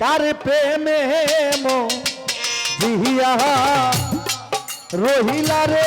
কার প্রেমে মো জিহিয়া রহিলা রে।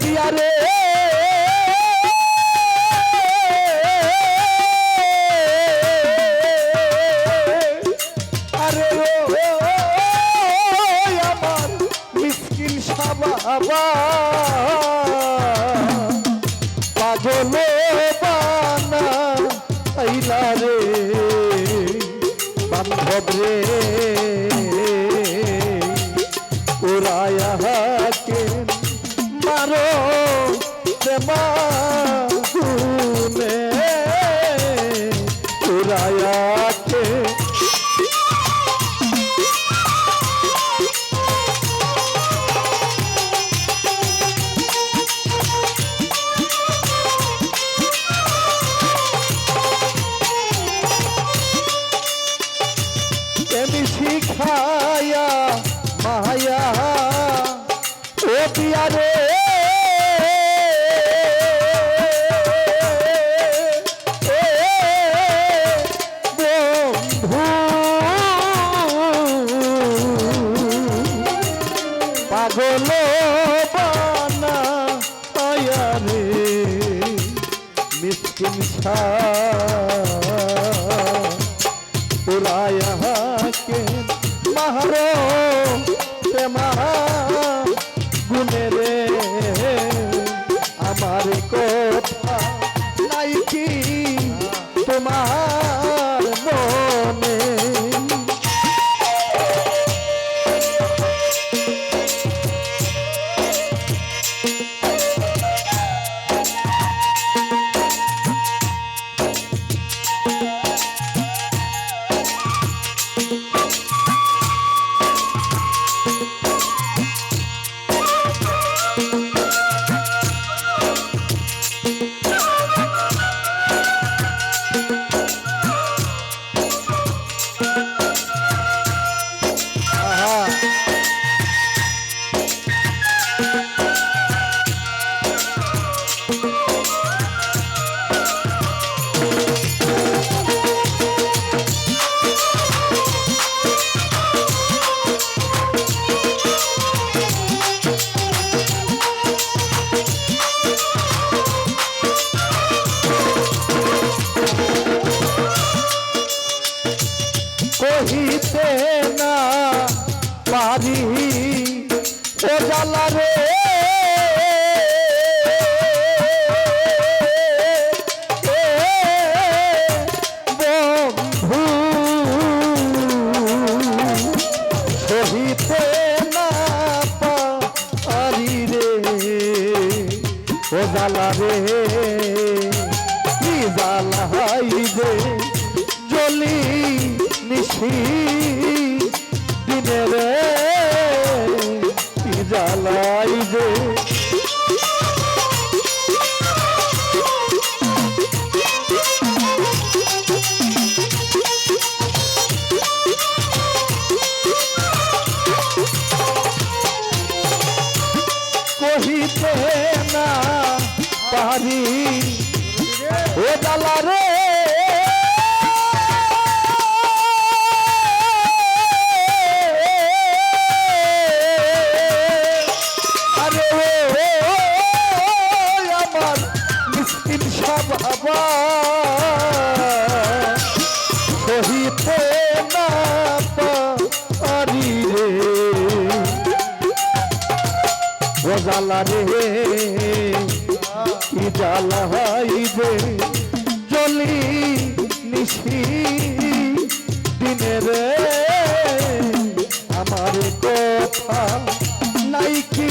দিয়া রে। আরে আমার মিসকিন সাবাবা পাগল বানা আইলা রে। বান্ধব রে। প্রেমা উড়ায়াকে শিখায়া মায়া ও পিয়া পাগল বানা আয়া রে মিসকিন উড়ায়া কে মারো। কহিতে না পারি ও জালা রে। জালা রে। কি জালাই রে। জলি নিশি দিনে রে। কি জালাই যে জ্বালা রে কি জালা হাইবে জলি নিশি দিনে রে আমার কথা নাই কি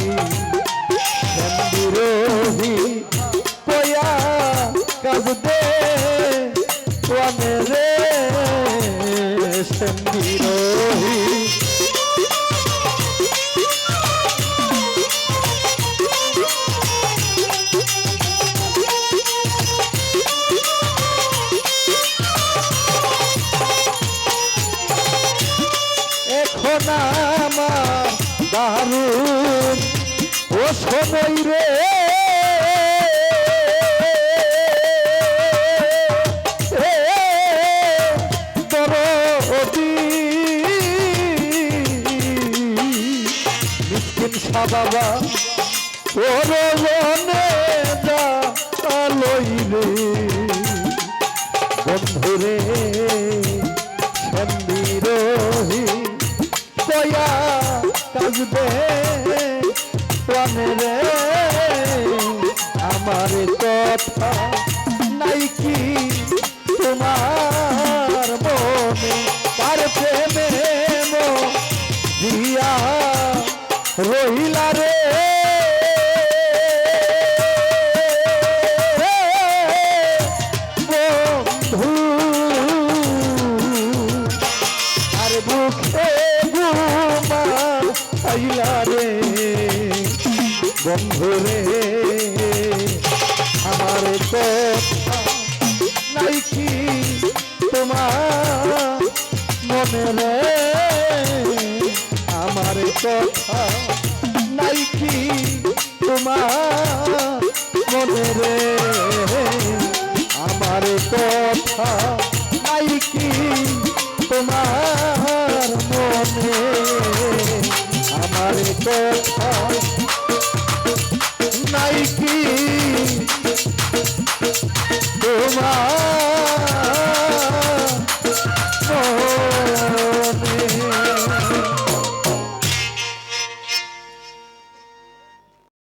আমার দারুণ ও সময় রে। সাবাবা ওর মনে যা লই রে বন্ধুরে সন্দিরোহী কয়া কাজবে। প্রাণে রে আমার কথা বন্ধু রে আমার কথা নাই কি তোমার মনে রে? আমার কথা নাই কি তোমার মনে রে? আমার কথা তোমার মনে আমার কথা